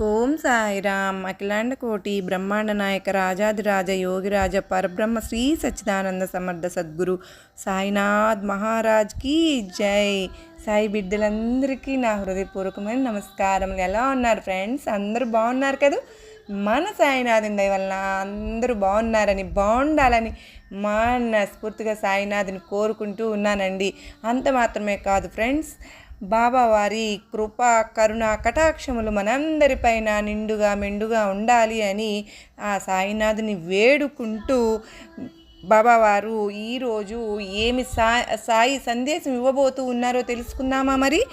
ఓం సాయిరామ్. అఖిలాండ కోటి బ్రహ్మాండ నాయక రాజాదిరాజ యోగిరాజ పరబ్రహ్మ శ్రీ సచ్చిదానంద సమర్థ సద్గురు సాయినాథ్ మహారాజ్కి జై. సాయి బిడ్డలందరికీ నా హృదయపూర్వకమైన నమస్కారం ఎలా ఉన్నారు ఫ్రెండ్స్? అందరూ బాగున్నారు కదా? మన సాయినాథుని దయ వలన అందరూ బాగున్నారని బాగుండాలని మనస్ఫూర్తిగా సాయినాథుని కోరుకుంటూ ఉన్నానండి. అంత మాత్రమే కాదు ఫ్రెండ్స్ బాబావారి కృప కరుణ కటాక్షములు మనందరిపైన నిండుగా మెండుగా ఉండాలి అని ఆ సాయినాథుని వేడుకుంటూ బాబావారు ఈరోజు ఏమి సా సాయి సందేశం ఇవ్వబోతూ ఉన్నారో తెలుసుకుందామా మరి?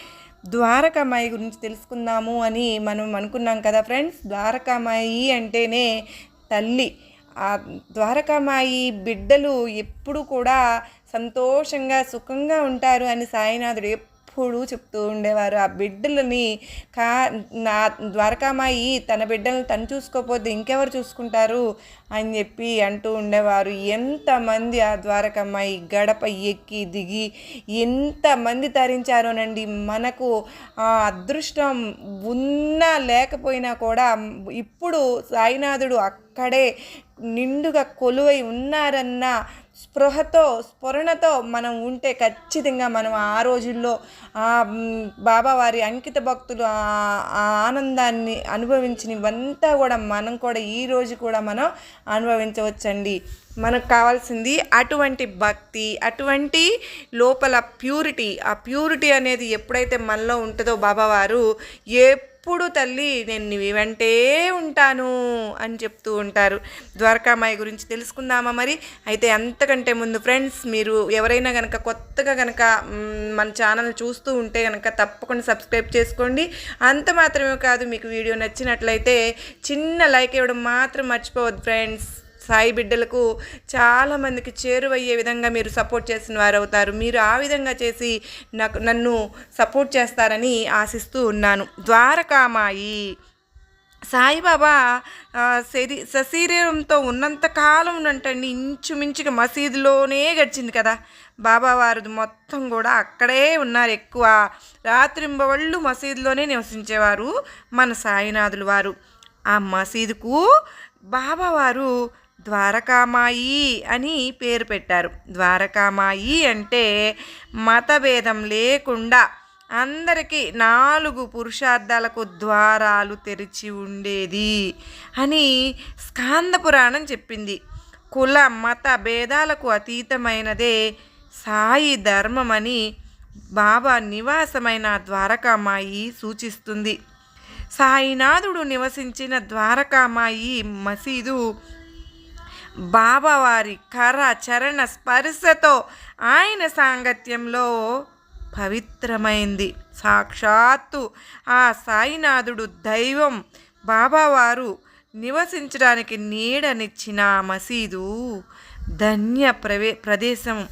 ద్వారకామాయి గురించి తెలుసుకుందాము అని మనం అనుకున్నాం కదా ఫ్రెండ్స్. ద్వారకామాయి అంటేనే తల్లి. ఆ ద్వారకామాయి బిడ్డలు ఎప్పుడు కూడా సంతోషంగా సుఖంగా ఉంటారు అని సాయినాథుడు ఎప్పుడూ చెప్తూ ఉండేవారు ఆ బిడ్డలని కా నా ద్వారకామాయి తన బిడ్డలను తను చూసుకోకపోతే ఇంకెవరు చూసుకుంటారు? అని చెప్పి అంటూ ఉండేవారు. ఎంతమంది ఆ ద్వారకామాయి గడప ఎక్కి దిగి ఎంతమంది తరించారోనండి. మనకు ఆ అదృష్టం ఉన్నా లేకపోయినా కూడా ఇప్పుడు సాయినాథుడు అక్కడే నిండుగా కొలువై ఉన్నారన్న స్పృహతో స్ఫురణతో మనం ఉంటే ఖచ్చితంగా మనం ఆ రోజుల్లో ఆ బాబావారి అంకిత భక్తులు ఆ ఆనందాన్ని అనుభవించినవంతా కూడా మనం కూడా ఈ రోజు కూడా మనం అనుభవించవచ్చండి. మనకు కావాల్సింది అటువంటి భక్తి అటువంటి లోపల ప్యూరిటీ. ఆ ప్యూరిటీ అనేది ఎప్పుడైతే మనలో ఉంటుందో బాబావారు ఏ ఎప్పుడు తల్లి నేను నీ వెంటే ఉంటాను అని చెప్తూ ఉంటారు. ద్వారకామాయి గురించి తెలుసుకుందామా మరి? అయితే అంతకంటే ముందు ఫ్రెండ్స్ మీరు ఎవరైనా కనుక కొత్తగా కనుక మన ఛానల్ చూస్తూ ఉంటే కనుక తప్పకుండా సబ్స్క్రైబ్ చేసుకోండి. అంత మాత్రమే కాదు మీకు వీడియో నచ్చినట్లయితే చిన్న లైక్ ఇవ్వడం మాత్రం మర్చిపోవద్దు ఫ్రెండ్స్. సాయి బిడ్డలకు చాలామందికి చేరువయ్యే విధంగా మీరు సపోర్ట్ చేసిన వారు అవుతారు మీరు ఆ విధంగా చేసి నాకు నన్ను సపోర్ట్ చేస్తారని ఆశిస్తూ ఉన్నాను. ద్వారకామాయి. సాయిబాబా శరీ సశరీరంతో ఉన్నంతకాలం అంటండి ఇంచుమించుగా మసీదులోనే గడిచింది కదా. బాబావారు మొత్తం కూడా అక్కడే ఉన్నారు ఎక్కువ. రాత్రింబవళ్ళు మసీదులోనే నివసించేవారు మన సాయినాథులు వారు. ఆ మసీదుకు బాబావారు ద్వారకామాయి అని పేరు పెట్టారు. ద్వారకామాయి అంటే మతభేదం లేకుండా అందరికీ నాలుగు పురుషార్థాలకు ద్వారాలు తెరిచి ఉండేది అని స్కాంద పురాణం చెప్పింది. కుల మత భేదాలకు అతీతమైనదే సాయి ధర్మమని బాబా నివాసమైన ద్వారకామాయి సూచిస్తుంది. సాయినాథుడు నివసించిన ద్వారకామాయి మసీదు బాబావారి కర చరణ స్పర్శతో ఆయన సాంగత్యంలో పవిత్రమైంది. సాక్షాత్తు ఆ సాయినాథుడు దైవం. బాబావారు నివసించడానికి నీడనిచ్చిన మసీదు ధన్య ప్రవే ప్రదేశం.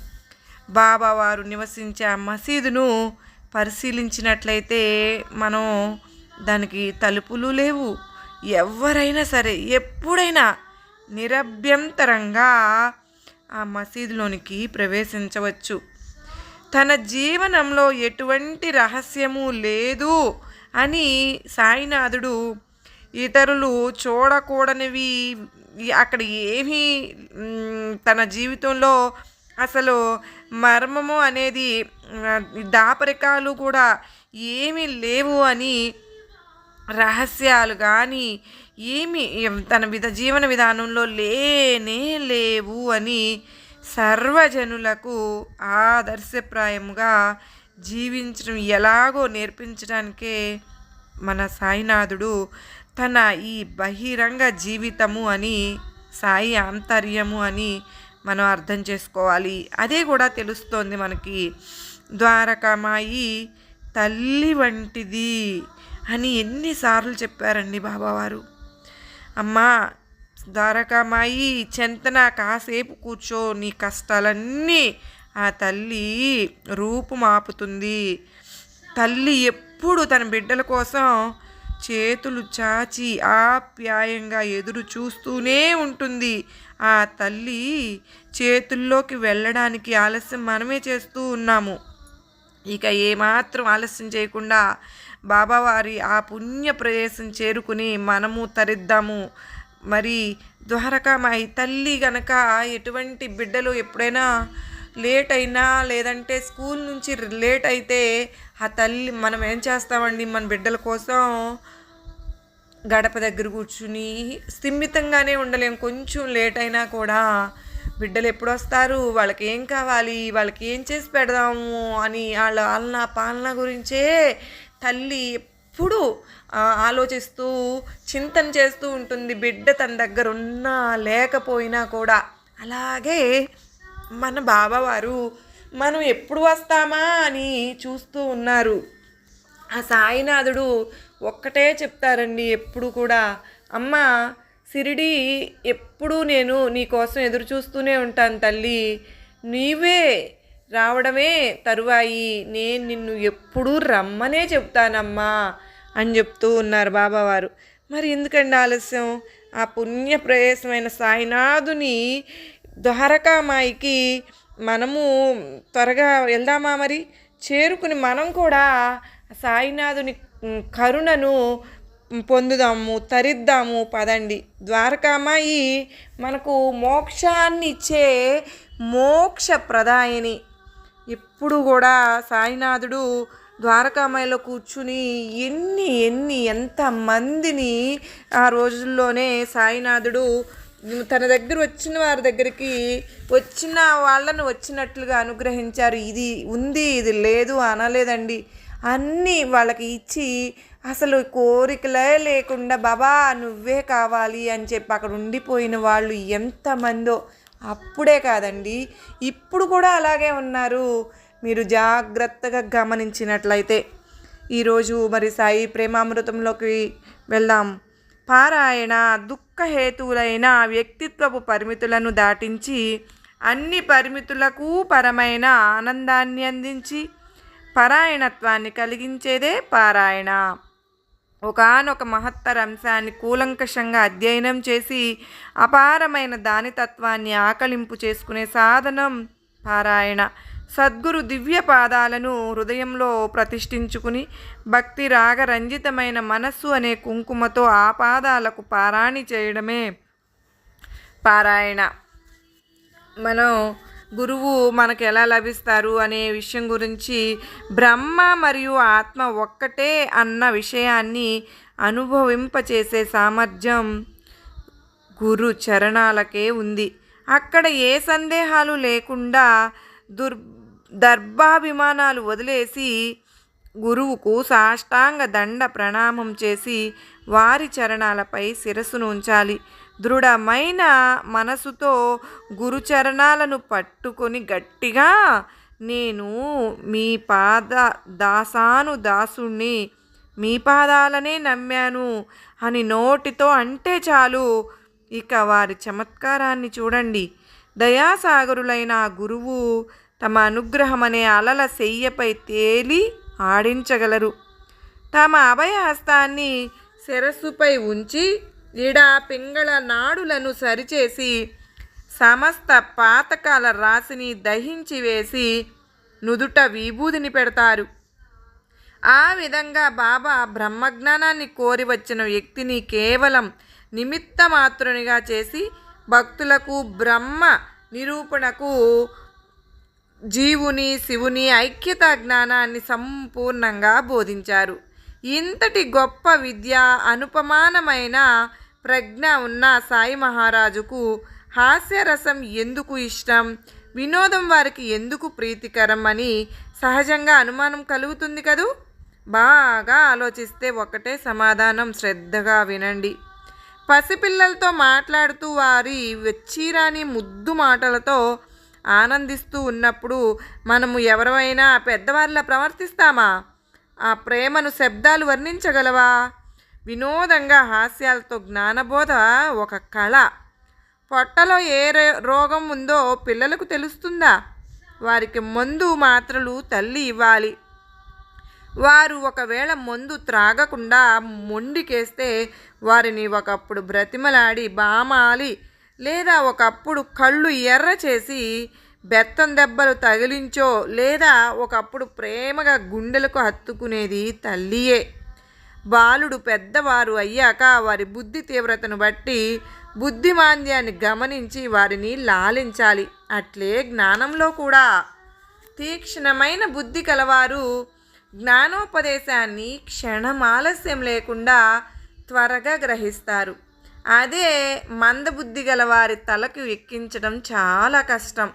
బాబావారు నివసించే ఆ మసీదును పరిశీలించినట్లయితే మనం దానికి తలుపులు లేవు. ఎవరైనా సరే ఎప్పుడైనా నిరభ్యంతరంగా ఆ మసీదులోనికి ప్రవేశించవచ్చు. తన జీవనంలో ఎటువంటి రహస్యము లేదు అని సాయినాథుడు ఇతరులు చూడకూడనివి. అక్కడ ఏమీ తన జీవితంలో అసలు మర్మము అనేది దాపరికాలు కూడా ఏమీ లేవు అని రహస్యాలు కానీ ఏమి తన విధ జీవన విధానంలో లేనే లేవు అని సర్వజనులకు ఆదర్శప్రాయముగా జీవించడం ఎలాగో నేర్పించడానికే మన సాయినాథుడు తన ఈ బహిరంగ జీవితము అని సాయి ఆంతర్యము అని మనం అర్థం చేసుకోవాలి. అదే కూడా తెలుస్తోంది మనకి. ద్వారకామాయి తల్లి వంటిది. అని ఎన్నిసార్లు చెప్పారండి బాబావారు. అమ్మా ద్వారకామాయి చెంతన కాసేపు కూర్చో నీ కష్టాలన్నీ ఆ తల్లి రూపుమాపుతుంది తల్లి ఎప్పుడు తన బిడ్డల కోసం చేతులు చాచి ఆప్యాయంగా ఎదురు చూస్తూనే ఉంటుంది. ఆ తల్లి చేతుల్లోకి వెళ్ళడానికి ఆలస్యం మనమే చేస్తూ ఉన్నాము. ఇక ఏమాత్రం ఆలస్యం చేయకుండా బాబావారి ఆ పుణ్య ప్రదేశం చేరుకుని మనము తరిద్దాము. మరి ద్వారకామాయి తల్లి గనక ఎటువంటి బిడ్డలు ఎప్పుడైనా లేట్ అయినా లేదంటే స్కూల్ నుంచి లేట్ అయితే ఆ తల్లి మనం ఏం చేస్తామండి? మన బిడ్డల కోసం గడప దగ్గర కూర్చుని స్థిమితంగానే ఉండలేం. కొంచెం లేట్ అయినా కూడా బిడ్డలు ఎప్పుడు వస్తారు? వాళ్ళకి ఏం కావాలి? వాళ్ళకి ఏం చేసి పెడదాము? అని వాళ్ళ ఆలన పాలన గురించే తల్లి ఎప్పుడూ ఆలోచిస్తూ చింతన చేస్తూ ఉంటుంది. బిడ్డ తన దగ్గర ఉన్నా లేకపోయినా కూడా. అలాగే మన బాబావారు మనం ఎప్పుడు వస్తామా అని చూస్తూ ఉన్నారు. ఆ సాయినాథుడు ఒక్కటే చెప్తారండి ఎప్పుడు కూడా. అమ్మ సిరిడి ఎప్పుడూ నేను నీకోసం ఎదురు చూస్తూనే ఉంటాను తల్లి. నీవే రావడమే తరువాయి. నేను నిన్ను ఎప్పుడూ రమ్మనే చెప్తానమ్మా అని చెప్తూ ఉన్నారు బాబావారు. మరి ఎందుకండి ఆలస్యం? ఆ పుణ్య ప్రవేశమైన సాయినాథుని ద్వారకామాయికి మనము త్వరగా వెళ్దామా మరి? చేరుకుని మనం కూడా సాయినాథుని కరుణను పొందుదాము తరిద్దాము పదండి. ద్వారకామాయి మనకు మోక్షాన్ని ఇచ్చే మోక్ష ప్రదాయని ఎప్పుడు కూడా సాయినాథుడు ద్వారకామాయిలో కూర్చుని ఎన్ని ఎన్ని ఎంతమందిని ఆ రోజుల్లోనే సాయినాథుడు తన దగ్గర వచ్చిన వారి దగ్గరికి వచ్చిన వాళ్ళను వచ్చినట్లుగా అనుగ్రహించారు. ఇది ఉంది ఇది లేదు అనలేదండి. అన్నీ వాళ్ళకి ఇచ్చి అసలు కోరికలే లేకుండా బాబా నువ్వే కావాలి అని చెప్పి అక్కడ ఉండిపోయిన వాళ్ళు ఎంతమందో. అప్పుడే కాదండి. ఇప్పుడు కూడా అలాగే ఉన్నారు. మీరు జాగ్రత్తగా గమనించినట్లయితే ఈరోజు మరి సాయి ప్రేమామృతంలోకి వెళ్దాం. పారాయణ దుఃఖహేతువులైన వ్యక్తిత్వపు పరిమితులను దాటించి అన్ని పరిమితులకు పరమైన ఆనందాన్ని అందించి పరాయణత్వాన్ని కలిగించేదే పారాయణ. ఒకానొక మహత్తర అంశాన్ని కూలంకషంగా అధ్యయనం చేసి అపారమైన దానితత్వాన్ని ఆకలింపు చేసుకునే సాధనం పారాయణ. సద్గురు దివ్య పాదాలను హృదయంలో ప్రతిష్ఠించుకుని భక్తి రాగ రంజితమైన మనస్సు అనే కుంకుమతో ఆ పాదాలకు పారాణి చేయడమే పారాయణ. మనం గురువు మనకు ఎలా లభిస్తారు అనే విషయం గురించి బ్రహ్మ మరియు ఆత్మ ఒక్కటే అన్న విషయాన్ని అనుభవింపచేసే సామర్థ్యం గురు చరణాలకే ఉంది. అక్కడ ఏ సందేహాలు లేకుండా దుర్ దర్భాభిమానాలు వదిలేసి గురువుకు సాష్టాంగ దండ ప్రణామం చేసి వారి చరణాలపై శిరస్సును ఉంచాలి. దృఢమైన మనసుతో గురు చరణాలను పట్టుకొని గట్టిగా నేను మీ పాద దాసాను దాసుణ్ణి మీ పాదాలనే నమ్మాను అని నోటితో అంటే చాలు. ఇక వారి చమత్కారాన్ని చూడండి. దయాసాగరులైన ఆ గురువు తమ అనుగ్రహం అనే అలల శయ్యపై తేలి ఆడించగలరు. తమ అభయహస్తాన్ని శిరస్సుపై ఉంచి ఈడ పింగళ నాడులను సరిచేసి సమస్త పాతకాల రాశిని దహించి వేసి నుదుట విభూదిని పెడతారు. ఆ విధంగా బాబా బ్రహ్మజ్ఞానాన్ని కోరి వచ్చిన వ్యక్తిని కేవలం నిమిత్త మాత్రునిగా చేసి భక్తులకు బ్రహ్మ నిరూపణకు జీవుని శివుని ఐక్యత జ్ఞానాన్ని సంపూర్ణంగా బోధించారు. ఇంతటి గొప్ప విద్య అనుపమానమైన ప్రజ్ఞ ఉన్న సాయి మహారాజుకు హాస్యరసం ఎందుకు ఇష్టం? వినోదం వారికి ఎందుకు ప్రీతికరం అని సహజంగా అనుమానం కలుగుతుంది కదూ? బాగా ఆలోచిస్తే ఒకటే సమాధానం శ్రద్ధగా వినండి. పసిపిల్లలతో మాట్లాడుతూ వారి వెచ్చీరాని ముద్దు మాటలతో ఆనందిస్తూ ఉన్నప్పుడు మనము ఎవరైనా పెద్దవారిలా ప్రవర్తిస్తామా? ఆ ప్రేమను శబ్దాలు వర్ణించగలవా? వినోదంగా హాస్యాలతో జ్ఞానబోధ ఒక కళ. పొట్టలో ఏ రే- రోగం ఉందో పిల్లలకు తెలుస్తుందా? వారికి మందు మాత్రలు తల్లి ఇవ్వాలి. వారు ఒకవేళ మందు త్రాగకుండా మొండికేస్తే వారిని ఒకప్పుడు బ్రతిమలాడి బామాలి లేదా ఒకప్పుడు కళ్ళు ఎర్ర చేసి బెత్తం దెబ్బలు తగిలించో లేదా ఒకప్పుడు ప్రేమగా గుండెలకు హత్తుకునేది తల్లియే. బాలుడు పెద్దవారు అయ్యాక వారి బుద్ధి తీవ్రతను బట్టి బుద్ధిమాంద్యాన్ని గమనించి వారిని లాలించాలి. అట్లే జ్ఞానంలో కూడా. తీక్షణమైన బుద్ధి కలవారు జ్ఞానోపదేశాన్ని క్షణం ఆలస్యం లేకుండా త్వరగా గ్రహిస్తారు. అదే మందబుద్ధి గల వారి తలకు ఎక్కించడం చాలా కష్టం.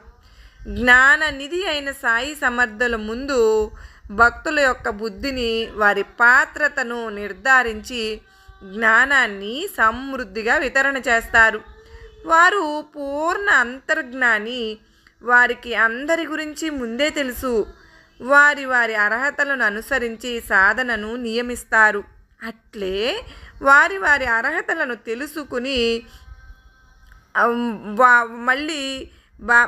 జ్ఞాన నిధి అయిన సాయి సమర్థుల ముందు భక్తుల యొక్క బుద్ధిని వారి పాత్రతను నిర్ధారించి జ్ఞానాన్ని సమృద్ధిగా వితరణ చేస్తారు. వారు పూర్ణ అంతర్జ్ఞాని వారికి అందరి గురించి ముందే తెలుసు. వారి వారి అర్హతలను అనుసరించి సాధనను నియమిస్తారు. అట్లే వారి వారి అర్హతలను తెలుసుకుని వా- మళ్ళీ బా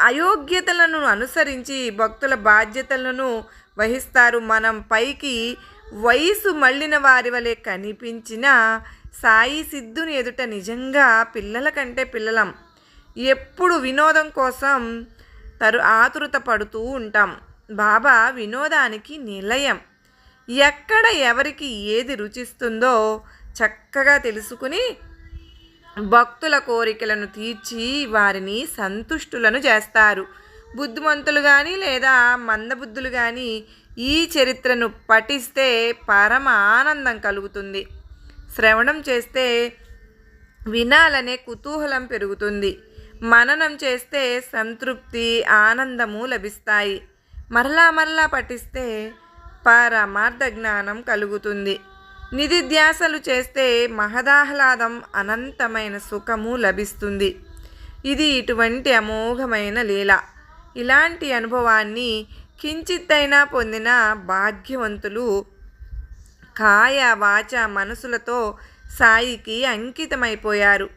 అయోగ్యతలను అనుసరించి భక్తుల బాధ్యతలను వహిస్తారు. మనం పైకి వయసు మళ్ళిన వారి వలె కనిపించిన సాయి సిద్ధుని ఎదుట నిజంగా పిల్లల కంటే పిల్లలం. ఎప్పుడు వినోదం కోసం తరు ఆతురత పడుతూ ఉంటాం. బాబా వినోదానికి నిలయం. ఎక్కడ ఎవరికి ఏది రుచిస్తుందో చక్కగా తెలుసుకుని భక్తుల కోరికలను తీర్చి వారిని సంతుష్టులను చేస్తారు. బుద్ధిమంతులు కానీ లేదా మందబుద్ధులు కానీ ఈ చరిత్రను పఠిస్తే పరమ ఆనందం కలుగుతుంది. శ్రవణం చేస్తే వినాలనే కుతూహలం పెరుగుతుంది. మననం చేస్తే సంతృప్తి ఆనందము లభిస్తాయి. మరలా మరలా పఠిస్తే పరమార్థ జ్ఞానం కలుగుతుంది. నిధిధ్యాసలు చేస్తే మహదాహ్లాదం అనంతమైన సుఖము లభిస్తుంది. ఇది ఇటువంటి అమోఘమైన లీల. ఇలాంటి అనుభవాన్ని కించిత్తైనా పొందిన భాగ్యవంతులు కాయ వాచ మనసులతో సాయికి అంకితమైపోయారు.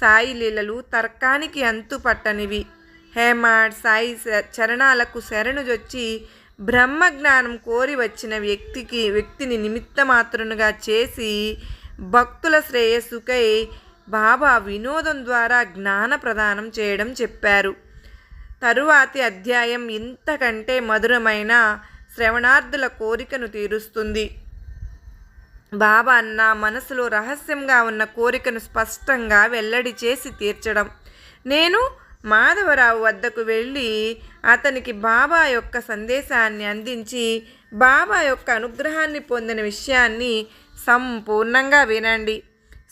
సాయి లీలలు తర్కానికి అంతు పట్టనివి హేమాడ్ సాయి చరణాలకు శరణుజొచ్చి బ్రహ్మజ్ఞానం కోరి వచ్చిన వ్యక్తికి వ్యక్తిని నిమిత్తమాత్రునుగా చేసి భక్తుల శ్రేయస్సుకై బాబా వినోదం ద్వారా జ్ఞాన ప్రదానం చేయడం చెప్పారు. తరువాతి అధ్యాయం ఇంతకంటే మధురమైన శ్రవణార్థుల కోరికను తీరుస్తుంది. బాబా నా మనసులో రహస్యంగా ఉన్న కోరికను స్పష్టంగా వెల్లడి చేసి తీర్చడం. నేను మాధవరావు వద్దకు వెళ్ళి అతనికి బాబా యొక్క సందేశాన్ని అందించి బాబా యొక్క అనుగ్రహాన్ని పొందిన విషయాన్ని సంపూర్ణంగా వినండి.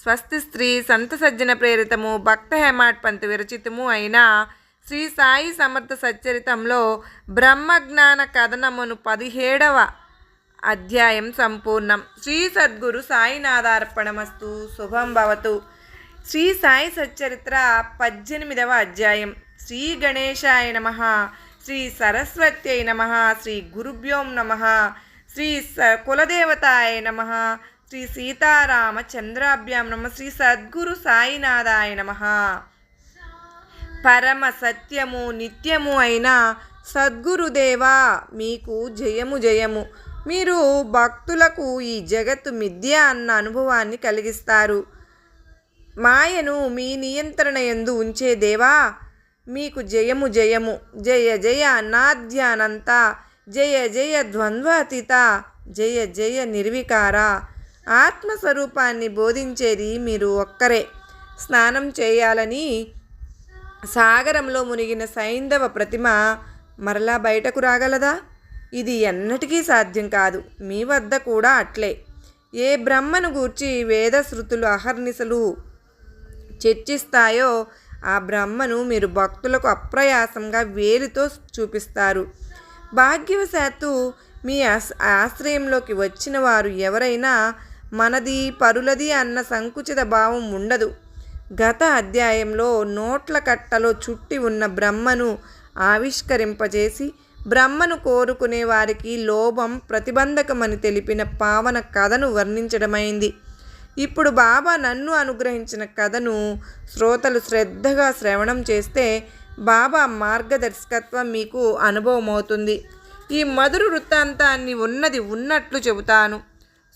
స్వస్తి స్త్రీ సంత సజ్జన ప్రేరితము భక్త హేమాట్ పంత్ విరచితము అయిన శ్రీ సాయి సమర్థ సచ్చరితంలో బ్రహ్మజ్ఞాన కథనమును పదిహేడవ అధ్యాయం సంపూర్ణం. శ్రీ సద్గురు సాయినాథార్పణమస్తు. శుభం భవతు. శ్రీ సాయి సచ్చరిత్ర పద్దెనిమిదవ అధ్యాయం. శ్రీ గణేశాయ నమ శ్రీ సరస్వత్యై నమ శ్రీ గురుభ్యోం నమ శ్రీ స కులదేవతాయ నమ శ్రీ సీతారామ చంద్రాభ్యాం నమ శ్రీ సద్గురు సాయినాథాయ నమ. పరమ సత్యము నిత్యము అయిన సద్గురుదేవా మీకు జయము జయము. మీరు భక్తులకు ఈ జగత్తు మిథ్య అన్న అనుభవాన్ని కలిగిస్తారు. మాయను మీ నియంత్రణ ఎందు ఉంచే దేవా మీకు జయము జయము. జయ జయ నాద్యానంత జయ జయ ద్వంద్వాతీత జయ జయ నిర్వికార. ఆత్మస్వరూపాన్ని బోధించేది మీరు ఒక్కరే. స్నానం చేయాలని సాగరంలో మునిగిన సైంధవ ప్రతిమ మరలా బయటకు రాగలదా? ఇది ఎన్నటికీ సాధ్యం కాదు. మీ వద్ద కూడా అట్లే. ఏ బ్రహ్మను గూర్చి వేద శృతులు అహర్నిశలు చర్చిస్తాయో ఆ బ్రహ్మను మీరు భక్తులకు అప్రయాసంగా వేలితో చూపిస్తారు. భాగ్యవశాత్తు మీ ఆశ్రయంలోకి వచ్చిన వారు ఎవరైనా మనది పరులది అన్న సంకుచిత భావం ఉండదు. గత అధ్యాయంలో నోట్ల కట్టలో చుట్టి ఉన్న బ్రహ్మను ఆవిష్కరింపజేసి బ్రహ్మను కోరుకునే వారికి లోభం ప్రతిబంధకమని తెలిపిన పావన కథను వర్ణించడమైంది. ఇప్పుడు బాబా నన్ను అనుగ్రహించిన కథను శ్రోతలు శ్రద్ధగా శ్రవణం చేస్తే బాబా మార్గదర్శకత్వం మీకు అనుభవమవుతుంది. ఈ మధుర వృత్తాంతాన్ని ఉన్నది ఉన్నట్లు చెబుతాను.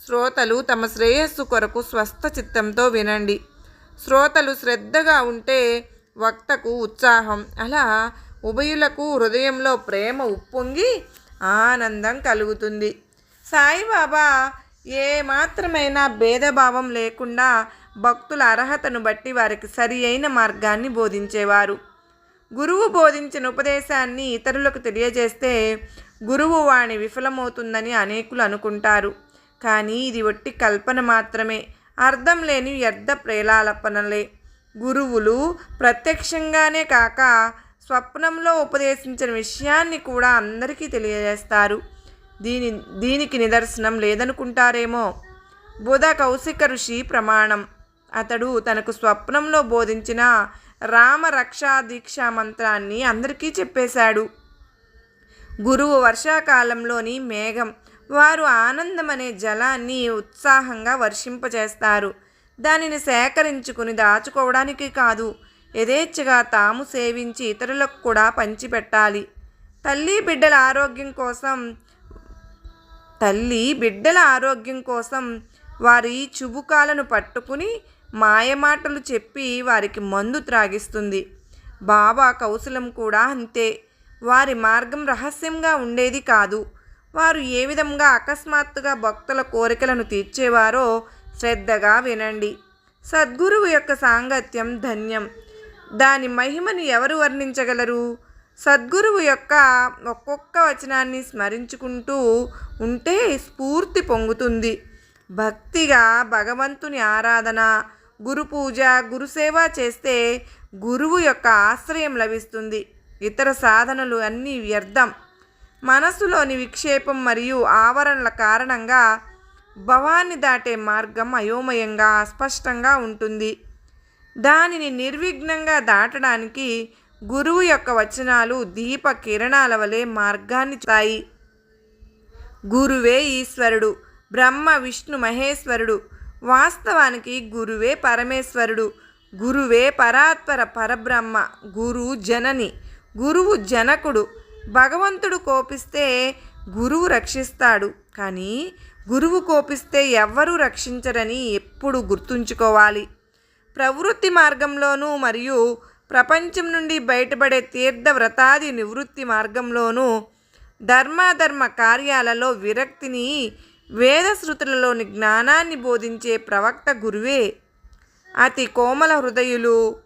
శ్రోతలు తమ శ్రేయస్సు కొరకు స్వస్థ చిత్తంతో వినండి. శ్రోతలు శ్రద్ధగా ఉంటే వక్తకు ఉత్సాహం అలా ఉభయులకు హృదయంలో ప్రేమ ఉప్పొంగి ఆనందం కలుగుతుంది. సాయిబాబా ఏ మాత్రమైనా భేదభావం లేకుండా భక్తుల అర్హతను బట్టి వారికి సరి అయిన మార్గాన్ని బోధించేవారు. గురువు బోధించిన ఉపదేశాన్ని ఇతరులకు తెలియజేస్తే గురువు వాణి విఫలమవుతుందని అనేకులు అనుకుంటారు. కానీ ఇది ఒట్టి కల్పన మాత్రమే. అర్థం లేని వ్యర్థ ప్రేలాలపనలే గురువులు ప్రత్యక్షంగానే కాక స్వప్నంలో ఉపదేశించిన విషయాన్ని కూడా అందరికీ తెలియజేస్తారు. దీని దీనికి నిదర్శనం లేదనుకుంటారేమో. బుధ కౌశిక ఋషి ప్రమాణం. అతడు తనకు స్వప్నంలో బోధించిన రామ రక్షా దీక్షా మంత్రాన్ని అందరికీ చెప్పేశాడు. గురువు వర్షాకాలంలోని మేఘం వారు ఆనందం అనే జలాన్ని ఉత్సాహంగా వర్షింపజేస్తారు. దానిని సేకరించుకుని దాచుకోవడానికి కాదు యథేచ్ఛగా తాము సేవించి ఇతరులకు కూడా పంచిపెట్టాలి. తల్లి బిడ్డల ఆరోగ్యం కోసం తల్లి బిడ్డల ఆరోగ్యం కోసం వారి చుబుకాలను పట్టుకుని మాయమాటలు చెప్పి వారికి మందు త్రాగిస్తుంది. బాబా కౌశలం కూడా అంతే. వారి మార్గం రహస్యంగా ఉండేది కాదు. వారు ఏ విధంగా అకస్మాత్తుగా భక్తుల కోరికలను తీర్చేవారో శ్రద్ధగా వినండి. సద్గురువు యొక్క సాంగత్యం ధన్యం. దాని మహిమను ఎవరు వర్ణించగలరు? సద్గురువు యొక్క ఒక్కొక్క వచనాన్ని స్మరించుకుంటూ ఉంటే స్ఫూర్తి పొంగుతుంది. భక్తిగా భగవంతుని ఆరాధన గురు పూజ గురుసేవ చేస్తే గురువు యొక్క ఆశ్రయం లభిస్తుంది. ఇతర సాధనలు అన్నీ వ్యర్థం. మనసులోని విక్షేపం మరియు ఆవరణల కారణంగా భవాన్ని దాటే మార్గం అయోమయంగా అస్పష్టంగా ఉంటుంది. దానిని నిర్విఘ్నంగా దాటడానికి గురువు యొక్క వచనాలు దీప కిరణాల వలె మార్గాన్ని తాయి గురువే ఈశ్వరుడు బ్రహ్మ విష్ణు మహేశ్వరుడు. వాస్తవానికి గురువే పరమేశ్వరుడు గురువే పరాత్పర పరబ్రహ్మ గురు జనని గురువు జనకుడు. భగవంతుడు కోపిస్తే గురువు రక్షిస్తాడు కానీ గురువు కోపిస్తే ఎవ్వరూ రక్షించరని ఎప్పుడు గుర్తుంచుకోవాలి. ప్రవృత్తి మార్గంలోనూ మరియు ప్రపంచం నుండి బయటపడే తీర్థ వ్రతాది నివృత్తి మార్గంలోనూ ధర్మాధర్మ కార్యాలలో విరక్తిని వేదశృతులలోని జ్ఞానాన్ని బోధించే ప్రవక్త గురువే. అతి కోమల హృదయులు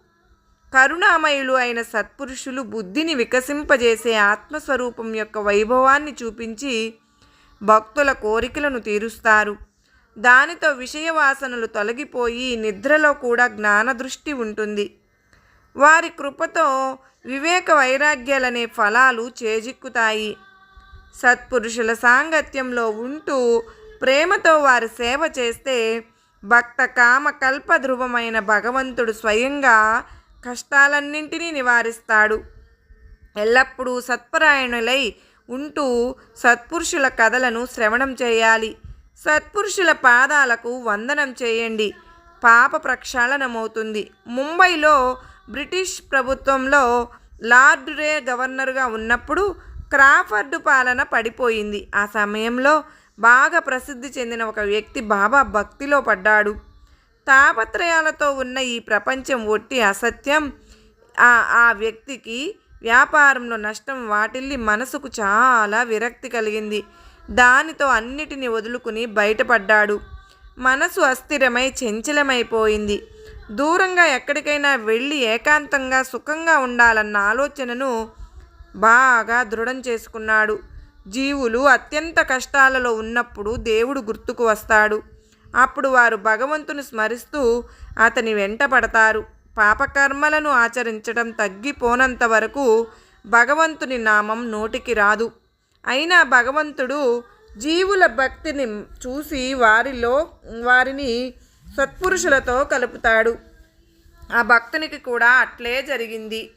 కరుణామయులు అయిన సత్పురుషులు బుద్ధిని వికసింపజేసే ఆత్మస్వరూపం యొక్క వైభవాన్ని చూపించి భక్తుల కోరికలను తీరుస్తారు. దానితో విషయవాసనలు తొలగిపోయి నిద్రలో కూడా జ్ఞానదృష్టి ఉంటుంది. వారి కృపతో వివేక వైరాగ్యాలనే ఫలాలు చేజిక్కుతాయి. సత్పురుషుల సాంగత్యంలో ఉంటూ ప్రేమతో వారి సేవ చేస్తే భక్త కామ కల్ప ధ్రువమైన భగవంతుడు స్వయంగా కష్టాలన్నింటినీ నివారిస్తాడు. ఎల్లప్పుడూ సత్పరాయణులై ఉంటూ సత్పురుషుల కథలను శ్రవణం చేయాలి. సత్పురుషుల పాదాలకు వందనం చేయండి. పాప ప్రక్షాళనమవుతుంది. ముంబైలో బ్రిటిష్ ప్రభుత్వంలో లార్డ్ రే గవర్నర్గా ఉన్నప్పుడు క్రాఫర్డ్ పాలన పడిపోయింది. ఆ సమయంలో బాగా ప్రసిద్ధి చెందిన ఒక వ్యక్తి బాబా భక్తిలో పడ్డాడు. తాపత్రయాలతో ఉన్న ఈ ప్రపంచం ఒట్టి అసత్యం. ఆ వ్యక్తికి వ్యాపారంలో నష్టం వాటిల్లి మనసుకు చాలా విరక్తి కలిగింది. దానితో అన్నిటిని వదులుకుని బయటపడ్డాడు. మనసు అస్థిరమై చంచలమైపోయింది. దూరంగా ఎక్కడికైనా వెళ్ళి ఏకాంతంగా సుఖంగా ఉండాలన్న ఆలోచనను బాగా దృఢం చేసుకున్నాడు. జీవులు అత్యంత కష్టాలలో ఉన్నప్పుడు దేవుడు గుర్తుకు వస్తాడు. అప్పుడు వారు భగవంతుని స్మరిస్తూ అతని వెంట పడతారు. పాపకర్మలను ఆచరించడం తగ్గిపోనంత వరకు భగవంతుని నామం నోటికి రాదు. అయినా భగవంతుడు జీవుల భక్తిని చూసి వారిలో వారిని సత్పురుషులతో కలుపుతాడు. ఆ భక్తునికి కూడా అట్లే జరిగింది.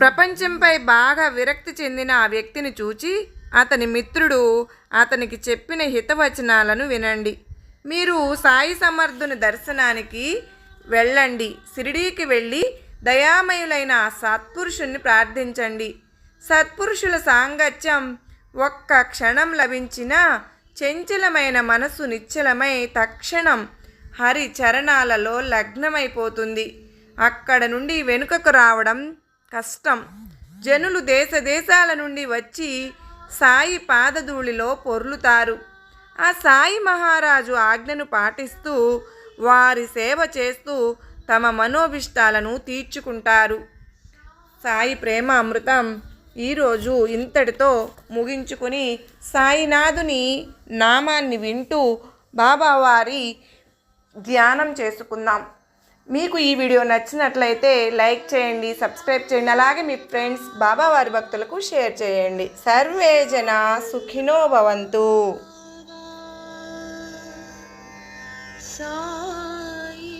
ప్రపంచంపై బాగా విరక్తి చెందిన ఆ వ్యక్తిని చూచి అతని మిత్రుడు అతనికి చెప్పిన హితవచనాలను వినండి. మీరు సాయి సమర్థుని దర్శనానికి వెళ్ళండి. షిరిడీకి వెళ్ళి దయామయులైన ఆ సత్పురుషుణ్ణి ప్రార్థించండి. సత్పురుషుల సాంగత్యం ఒక్క క్షణం లభించిన చెంచలమైన మనసు నిశ్చలమై తక్షణం హరి చరణాలలో లగ్నమైపోతుంది. అక్కడ నుండి వెనుకకు రావడం కష్టం. జనులు దేశ దేశాల నుండి వచ్చి సాయి పాదధూళిలో పొర్లుతారు. ఆ సాయి మహారాజు ఆజ్ఞను పాటిస్తూ వారి సేవ చేస్తూ తమ మనోభిష్టాలను తీర్చుకుంటారు. సాయి ప్రేమ అమృతం ఈరోజు ఇంతటితో ముగించుకుని సాయినాథుని నామాన్ని వింటూ బాబావారి ధ్యానం చేసుకుందాం. మీకు ఈ వీడియో నచ్చినట్లయితే లైక్ చేయండి సబ్స్క్రైబ్ చేయండి అలాగే మీ ఫ్రెండ్స్ బాబావారి భక్తులకు షేర్ చేయండి. సర్వే జన సుఖినో భవంతు. సాయి